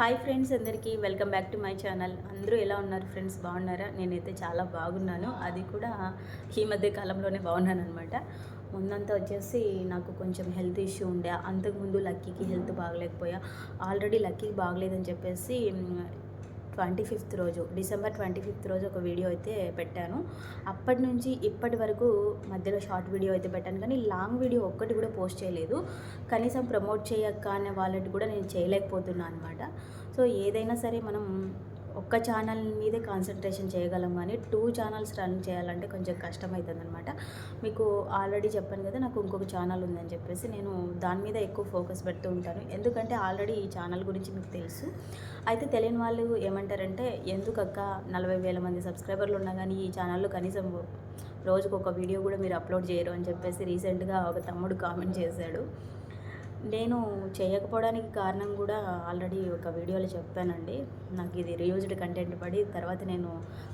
Hi friends అందరికీ welcome back to my channel. అందరూ ఎలా ఉన్నారు ఫ్రెండ్స్? బాగున్నారా? నేనైతే చాలా బాగున్నాను. అది కూడా ఈ మధ్య కాలంలోనే బాగున్నాను అనమాట ముందంతా వచ్చేసి నాకు కొంచెం హెల్త్ ఇష్యూ ఉండే. అంతకుముందు లక్కీకి హెల్త్ బాగలేకపోయా. ఆల్రెడీ లక్కీకి బాగలేదని చెప్పేసి ట్వంటీ ఫిఫ్త్ రోజు డిసెంబర్ ట్వంటీ ఫిఫ్త్ రోజు ఒక వీడియో అయితే పెట్టాను. అప్పటి నుంచి ఇప్పటి వరకు మధ్యలో షార్ట్ వీడియో అయితే పెట్టాను. కానీ లాంగ్ వీడియో ఒక్కటి కూడా పోస్ట్ చేయలేదు. కనీసం ప్రమోట్ చేయక్క అనే వాళ్ళకి కూడా నేను చేయలేకపోతున్నాను అనమాట సో ఏదైనా సరే మనం ఒక్క ఛానల్ మీదే కాన్సన్ట్రేషన్ చేయగలం కానీ టూ ఛానల్స్ రన్ చేయాలంటే కొంచెం కష్టమవుతుంది అనమాట మీకు ఆల్రెడీ చెప్పాను కదా నాకు ఇంకొక ఛానల్ ఉందని చెప్పేసి నేను దాని మీద ఎక్కువ ఫోకస్ పెడుతూ ఉంటాను. ఎందుకంటే ఆల్రెడీ ఈ ఛానల్ గురించి మీకు తెలుసు. అయితే తెలియని వాళ్ళు ఏమంటారంటే ఎందుకక్క నలభై వేల మంది సబ్స్క్రైబర్లు ఉన్నా కానీ ఈ ఛానల్లో కనీసం రోజుకు ఒక వీడియో కూడా మీరు అప్లోడ్ చేయరు అని చెప్పేసి రీసెంట్గా ఒక తమ్ముడు కామెంట్ చేశాడు. నేను చేయకపోవడానికి కారణం కూడా ఆల్రెడీ ఒక వీడియోలో చెప్పానండి. నాకు ఇది రియూజ్డ్ కంటెంట్ పడి తర్వాత నేను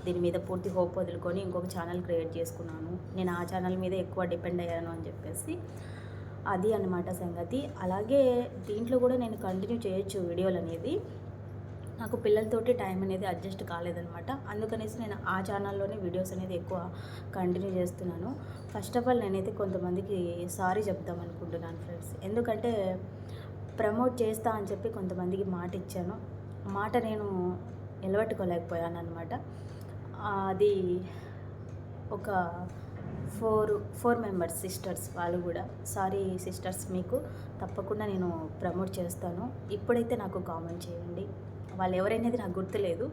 దీని మీద పూర్తి హోప్ వదులుకొని ఇంకొక ఛానల్ క్రియేట్ చేసుకున్నాను. నేను ఆ ఛానల్ మీద ఎక్కువ డిపెండ్ అయ్యాను అని చెప్పేసి అది అన్నమాట సంగతి. అలాగే దీంట్లో కూడా నేను కంటిన్యూ చేయొచ్చు వీడియోలు అనేది నాకు పిల్లలతోటి టైం అనేది అడ్జస్ట్ కాలేదనమాట అందుకనేసి నేను ఆ ఛానల్లోనే వీడియోస్ అనేది ఎక్కువ కంటిన్యూ చేస్తున్నాను. ఫస్ట్ ఆఫ్ ఆల్ నేనైతే కొంతమందికి సారీ చెప్దాం అనుకుంటున్నాను ఫ్రెండ్స్. ఎందుకంటే ప్రమోట్ చేస్తా అని చెప్పి కొంతమందికి మాట ఇచ్చాను. మాట నేను నిలబెట్టుకోలేకపోయాను అనమాట అది ఒక ఫోర్ ఫోర్ మెంబర్స్ సిస్టర్స్ వాళ్ళు కూడా. సారీ సిస్టర్స్ మీకు తప్పకుండా నేను ప్రమోట్ చేస్తాను. ఇప్పుడైతే నాకు కామెంట్ చేయండి. వాళ్ళు ఎవరైనది నాకు గుర్తులేదు.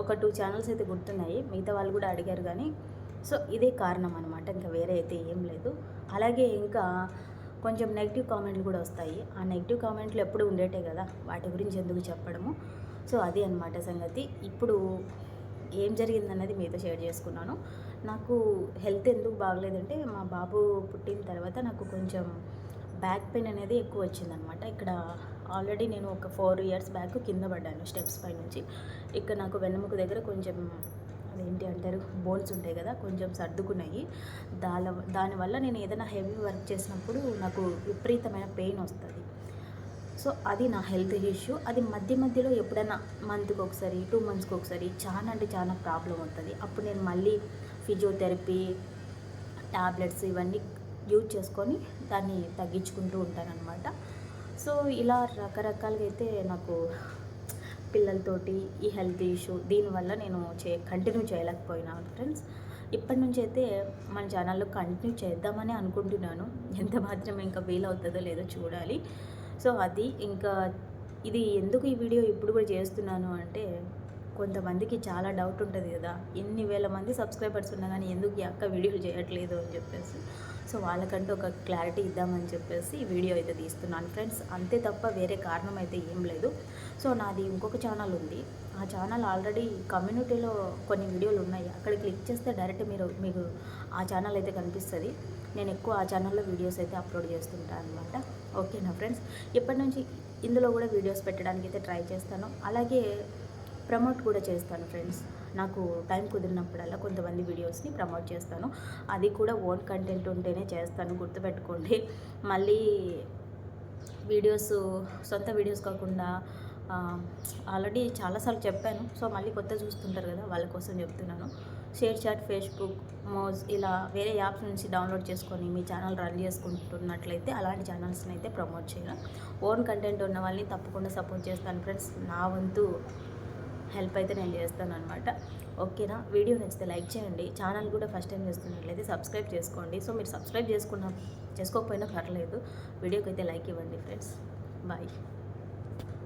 ఒక టూ ఛానల్స్ అయితే గుర్తున్నాయి. మిగతా వాళ్ళు కూడా అడిగారు కానీ సో ఇదే కారణం అనమాట ఇంకా వేరే అయితే ఏం లేదు. అలాగే ఇంకా కొంచెం నెగిటివ్ కామెంట్లు కూడా వస్తాయి. ఆ నెగిటివ్ కామెంట్లు ఎప్పుడు ఉండేటే కదా వాటి గురించి ఎందుకు చెప్పడము? సో అది అనమాట సంగతి. ఇప్పుడు ఏం జరిగిందన్నది మీతో షేర్ చేసుకున్నాను. నాకు హెల్త్ ఎందుకు బాగలేదంటే మా బాబు పుట్టిన తర్వాత నాకు కొంచెం బ్యాక్ పెయిన్ అనేది ఎక్కువ వచ్చిందనమాట ఇక్కడ ఆల్రెడీ నేను ఒక ఫోర్ ఇయర్స్ బ్యాక్ కింద పడ్డాను స్టెప్స్ పై నుంచి. ఇక్కడ నాకు వెన్నెముక దగ్గర కొంచెం అదేంటి అంటారు? బోన్స్ ఉంటాయి కదా కొంచెం సర్దుకున్నాయి. దాని దానివల్ల నేను ఏదైనా హెవీ వర్క్ చేసినప్పుడు నాకు విపరీతమైన పెయిన్ వస్తుంది. సో అది నా హెల్త్ ఇష్యూ. అది మధ్య మధ్యలో ఎప్పుడైనా మంత్కి ఒకసారి టూ మంత్స్కి ఒకసారి చాలా అంటే చాలా ప్రాబ్లం అవుతుంది అప్పుడు నేను మళ్ళీ ఫిజియోథెరపీ ట్యాబ్లెట్స్ ఇవన్నీ యూజ్ చేసుకొని దాన్ని తగ్గించుకుంటూ ఉంటానన్నమాట. సో ఇలా రకరకాలుగా అయితే నాకు పిల్లలతోటి ఈ హెల్త్ ఇష్యూ దీనివల్ల నేను చే కంటిన్యూ చేయలేకపోయినాను ఫ్రెండ్స్. ఇప్పటి నుంచి అయితే మన ఛానల్లో కంటిన్యూ చేద్దామని అనుకుంటున్నాను. ఎంత మాత్రం ఇంకా వీలవుతుందో లేదో చూడాలి. సో అది ఇంకా ఇది ఎందుకు ఈ వీడియో ఇప్పుడు కూడా చేస్తున్నాను అంటే కొంతమందికి చాలా డౌట్ ఉంటుంది కదా. ఎన్ని వేల మంది సబ్స్క్రైబర్స్ ఉన్నా కానీ ఎందుకు ఈ అక్క వీడియోలు చేయట్లేదు అని చెప్పేసి. సో వాళ్ళకంటూ ఒక క్లారిటీ ఇద్దామని చెప్పేసి ఈ వీడియో అయితే తీస్తున్నాను ఫ్రెండ్స్ అంతే తప్ప వేరే కారణం అయితే ఏం లేదు. సో నాది ఇంకొక ఛానల్ ఉంది. ఆ ఛానల్ ఆల్రెడీ కమ్యూనిటీలో కొన్ని వీడియోలు ఉన్నాయి. అక్కడ క్లిక్ చేస్తే డైరెక్ట్ మీరు మీకు ఆ ఛానల్ అయితే కనిపిస్తుంది. నేను ఎక్కువ ఆ ఛానల్లో వీడియోస్ అయితే అప్లోడ్ చేస్తుంటాను అనమాట ఓకేనా ఫ్రెండ్స్ ఇప్పటి నుంచి ఇందులో కూడా వీడియోస్ పెట్టడానికి అయితే ట్రై చేస్తాను. అలాగే ప్రమోట్ కూడా చేస్తాను ఫ్రెండ్స్. నాకు టైం కుదిరినప్పుడల్లా కొంతమంది వీడియోస్ని ప్రమోట్ చేస్తాను. అది కూడా ఓన్ కంటెంట్ ఉంటేనే చేస్తాను గుర్తుపెట్టుకోండి. మళ్ళీ వీడియోస్ సొంత వీడియోస్ కాకుండా ఆల్రెడీ చాలాసార్లు చెప్పాను. సో మళ్ళీ కొత్త చూస్తుంటారు కదా వాళ్ళ కోసం చెప్తున్నాను. షేర్ చాట్ ఫేస్బుక్ మోజ్ ఇలా వేరే యాప్స్ నుంచి డౌన్లోడ్ చేసుకొని మీ ఛానల్ రన్ చేసుకుంటున్నట్లయితే అలాంటి ఛానల్స్ని అయితే ప్రమోట్ చేయను. ఓన్ కంటెంట్ ఉన్న వాళ్ళని తప్పకుండా సపోర్ట్ చేస్తాను ఫ్రెండ్స్. నా వంతు హెల్ప్ అయితే నేను చేస్తాను అనమాట ఓకేనా? వీడియో నచ్చితే లైక్ చేయండి. ఛానల్ కూడా ఫస్ట్ టైం చేస్తున్నట్లయితే సబ్స్క్రైబ్ చేసుకోండి. సో మీరు సబ్స్క్రైబ్ చేసుకున్న చేసుకోకపోయినా పర్లేదు. వీడియోకి అయితే లైక్ ఇవ్వండి ఫ్రెండ్స్. బాయ్.